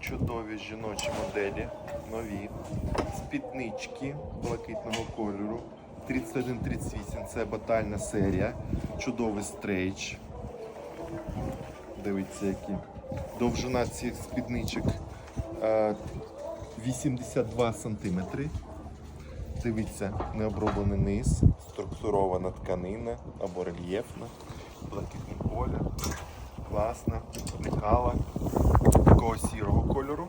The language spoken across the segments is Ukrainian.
чудові жіночі моделі, нові, спіднички блакитного кольору. 31-38 це батальна серія, чудовий стрейч. Дивіться, які. Довжина цих спідничок е, 82 сантиметри. Дивіться, необроблений низ, структурована тканина або рельєфна, блакитний колір, класна, лекала кольору.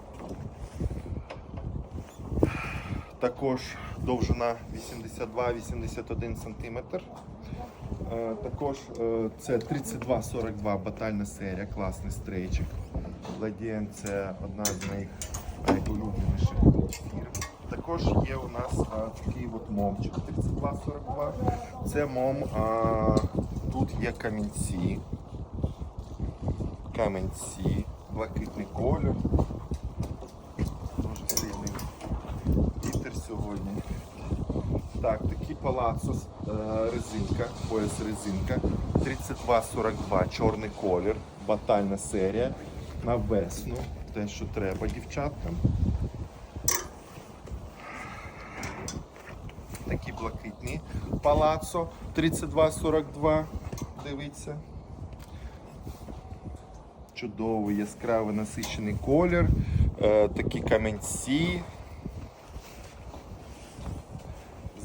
Також довжина 82-81 см. Е, Також е, це 32-42 батальна серія, класний стрейчик. Ладієн це одна з найулюбленіших фірм. Також є у нас а, такий от момчик 32-42. Це мом, а, тут є камінці. Камінці, блакитний колір. Сьогодні. Так, такий палацо е, резинка, пояс резинка. 32-42, чорний колір, батальна серія. На весну. Те, що треба дівчаткам. Такі блакитні. Палацо 32-42. Дивіться. Чудовий яскравий насичений колір. Е, такі камінці.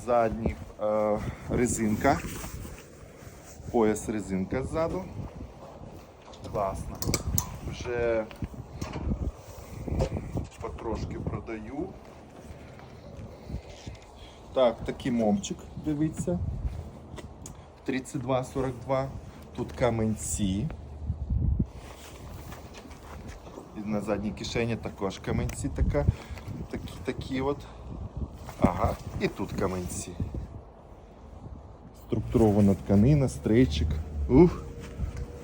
Задні е, резинка. Пояс резинка ззаду. Класно. Вже потрошки продаю. Так, такий момчик, дивіться. 32-42. Тут каменці. І на задній кишені також каменці така, такі, такі от. І тут каменці. Структурована тканина, стрейчик. Ух,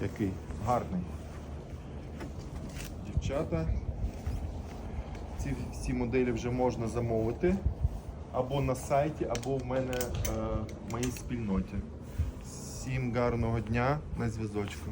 який гарний. Дівчата. Ці всі моделі вже можна замовити або на сайті, або в мене е, в моїй спільноті. Всім гарного дня на зв'язочку.